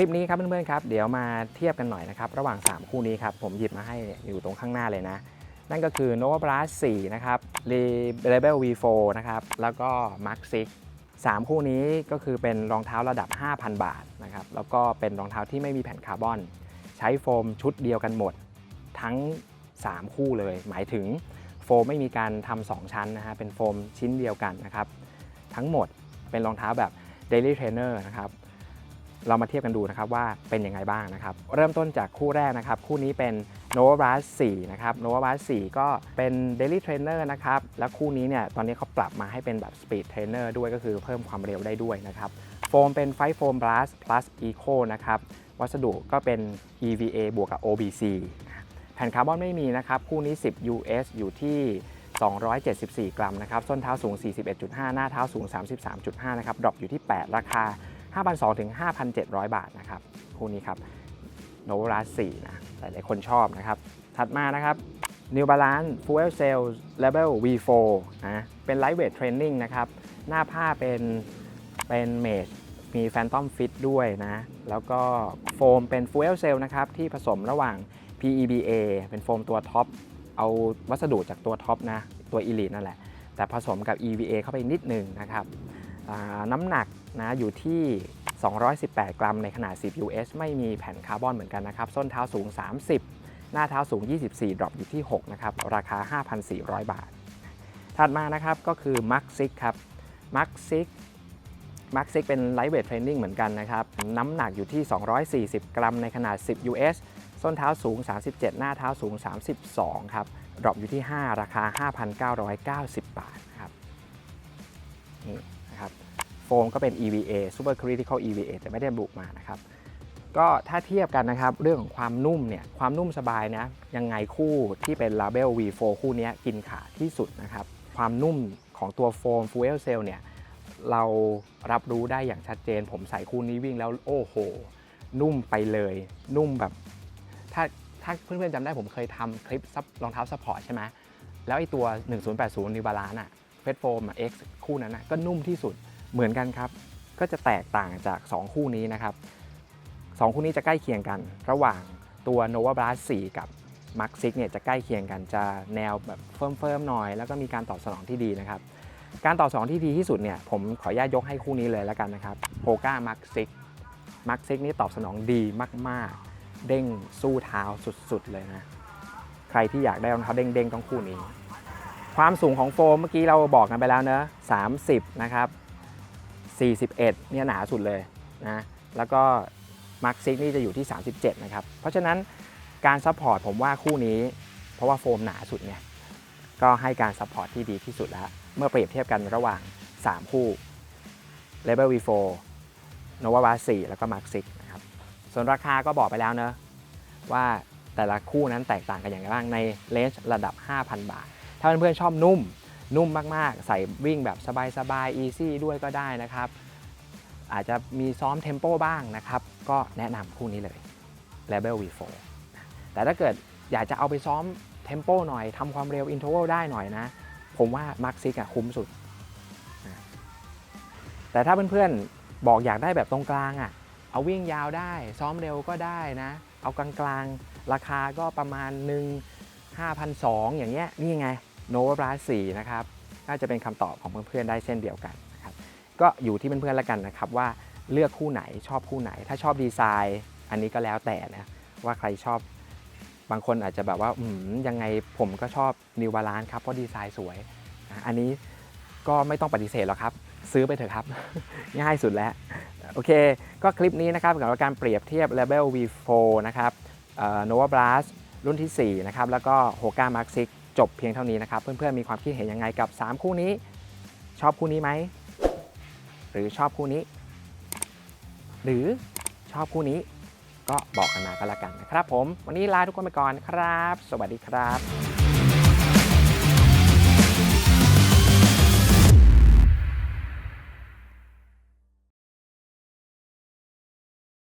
คลิปนี้ครับเพื่อนๆครับเดี๋ยวมาเทียบกันหน่อยนะครับระหว่าง 3 คู่นี้ครับผมหยิบมาให้เนี่ยอยู่ตรงข้างหน้าเลยนะ นั่นก็คือ Nova Blast 4 นะครับ Rebel V4 นะครับ แล้วก็ Max 6 3 คู่นี้ก็คือเป็นรองเท้าระดับ 5,000 บาทนะครับ แล้วก็เป็นรองเท้าที่ไม่มีแผ่นคาร์บอน ใช้โฟมชุดเดียวกันหมด ทั้ง 3 คู่เลย หมายถึงโฟมไม่มีการทำสองชั้นนะฮะเป็นโฟมชิ้นเดียวกันนะครับ ทั้งหมดเป็นรองเท้าแบบ Daily Trainer นะครับ เรามาเทียบกันดูนะครับว่าเป็นยังไงบ้างนะครับ เริ่มต้นจากคู่แรกนะครับ คู่นี้เป็น Nova v a s 4นะครับ Nova v a s 4ก็เป็น Daily Trainer นะครับ แล้วคู่นี้เนี่ยตอนนี้เขาปรับมาให้เป็นแบบ Speed Trainer ด้วยก็คือเพิ่มความเร็วได้ด้วยนะครับโฟมเป็น Fight Foam Blast Plus Eco นะครับวัสดุก็เป็น EVA บวกกับ OBC แผ่นคาร์บอนไม่มีนะครับ คู่นี้ 10 US อยู่ที่ 274 กรัมนะครับ ส้นเท้าสูง 41.5 หน้าเท้าสูง 33.5 นะครับ ดรอปอยู่ที่ 8 ราคา 5,200ถึง5,700 บาทนะครับคู่นี้ครับ n o v a 4นะหลายๆคนชอบนะครับ ถัดมานะครับ New Balance Fuel Cell Level V4 นะเป็น Lightweight Training นะครับ หน้าผ้าเป็นเป็นเมชมี Phantom Fit ด้วยนะ แล้วก็โฟมเป็น Fuel Cell นะครับ ที่ผสมระหว่าง PEBA เป็นโฟมตัวท็อป เอาวัสดุจากตัวท็อปนะ ตัว Elite นั่นแหละ แต่ผสมกับ EVA เข้าไปนิดหนึงนะครับ น้ำหนัก นะอยู่ที่ 218 กรัมในขนาด 10 US ไม่มีแผ่นคาร์บอนเหมือนกันนะครับ ส้นเท้าสูง 30 หน้าเท้าสูง 24 ดรอปอยู่ที่ 6 นะครับ ราคา 5,400 บาท ถัดมานะครับก็คือ Max 6ครับ Max 6 Max 6เป็น Lightweight Training เหมือนกันนะครับ น้ำหนักอยู่ที่ 240 กรัมในขนาด 10 US ส้นเท้าสูง 37 หน้าเท้าสูง 32 ครับ ดรอปอยู่ที่ 5 ราคา 5,990 บาทนะครับ นี่นะครับ โฟมก็เป็น EVA Super Critical EVA แต่ไม่ได้บุมานะครับก็ถ้าเทียบกันนะครับ เรื่องของความนุ่มเนี่ยความนุ่มสบายนะ ยังไงคู่ที่เป็น Label V4 คู่นี้กินขาที่สุดนะครับ ความนุ่มของตัวโฟม Fuel Cell เนี่ยเรารับรู้ได้อย่างชัดเจน ผมใส่คู่นี้วิ่งแล้วโอ้โห นุ่มไปเลย นุ่มแบบ ถ้าถ้าเพื่อนๆจำได้ผมเคยทำคลิปรองเท้าซัพพอร์ตใช่ไหมแล้วไอตัว 1080 New Balance อะเฟสโฟม X คู่นั้นนะก็นุ่มที่สุด เหมือนกันครับ ก็จะแตกต่างจาก 2 คู่นี้นะครับ 2 คู่นี้จะใกล้เคียงกัน ระหว่างตัว Nova Blast 4 กับ Max 6เนี่ยจะใกล้เคียงกันจะแนวแบบเฟิร์มๆหน่อย แล้วก็มีการตอบสนองที่ดีนะครับ การตอบสนองที่ดีที่สุดเนี่ยผมขออนุญาตยกให้คู่นี้เลยแล้วกันนะครับ Hoka Max 6 Max 6นี่ตอบสนองดีมากๆ เด้งสู้เท้าสุดๆเลยนะ ใครที่อยากได้รองเท้าเด้งๆต้องคู่นี้ความสูงของโฟมเมื่อกี้เราบอกกันไปแล้วเนอะ30 นะครับ 41เนี่ยหนาสุดเลยนะแล้วก็มาร์คซิกนี่จะอยู่ที่ 37 นะครับ เพราะฉะนั้นการซัพพอร์ตผมว่าคู่นี้ เพราะว่าโฟมหนาสุดเนี่ยก็ให้การซัพพอร์ตที่ดีที่สุดแล้ว เมื่อเปรียบเทียบกันระหว่าง 3 คู่ Level V4 Nova b a 4แล้วก็ Mark 6นะครับ ส่วนราคาก็บอกไปแล้วเนอะว่าแต่ละคู่นั้นแตกต่างกันอย่างไรบ้างในเลนจ์ระดับ 5,000 บาท ถ้าเพื่อนๆชอบนุ่ม นุ่มมาก ๆ ใส่วิ่งแบบสบายๆ easy ด้วยก็ได้นะครับ อาจจะมีซ้อมเทมโปบ้างนะครับ ก็แนะนำคู่นี้เลย Level V4 แต่ถ้าเกิดอยากจะเอาไปซ้อมเทมโปหน่อยทำความเร็วอิน e r ว a l ได้หน่อยนะ ผมว่า Max 6อะคุ้มสุด แต่ถ้าเพื่อนๆ บอกอยากได้แบบตรงกลางอะเอาวิ่งยาวได้ ซ้อมเร็วก็ได้นะ เอากลางๆ ราคาก็ประมาณหนึ่ง5,200อย่างเงี้ยนี่ไง Nova Blast 4นะครับน่าจะเป็นคำตอบของเพื่อนๆได้เช่นเดียวกันนะครับก็อยู่ที่เพื่อนๆแล้วกันนะครับว่าเลือกคู่ไหนชอบคู่ไหน ถ้าชอบดีไซน์ อันนี้ก็แล้วแต่นะว่าใครชอบบางคนอาจจะแบบว่าอืมยังไงผมก็ชอบ New Balance ครับเพราะดีไซน์สวย อันนี้ก็ไม่ต้องปฏิเสธหรอกครับ ซื้อไปเถอะครับ ง่ายสุดแล้ว โอเค ก็คลิปนี้นะครับเกี่ยวกับการเปรียบเทียบ Label V4 นะครับ Nova Blast รุ่นที่ 4 นะครับ แล้วก็ Hoka Max 6 จบเพียงเท่านี้นะครับ เพื่อนๆมีความคิดเห็นยังไงกับ 3 คู่นี้ ชอบคู่นี้ไหม หรือชอบคู่นี้ หรือชอบคู่นี้ ก็บอกกันมาก็แล้วกันนะครับผม วันนี้ลาทุกคนไปก่อนครับ สวัสดีครับ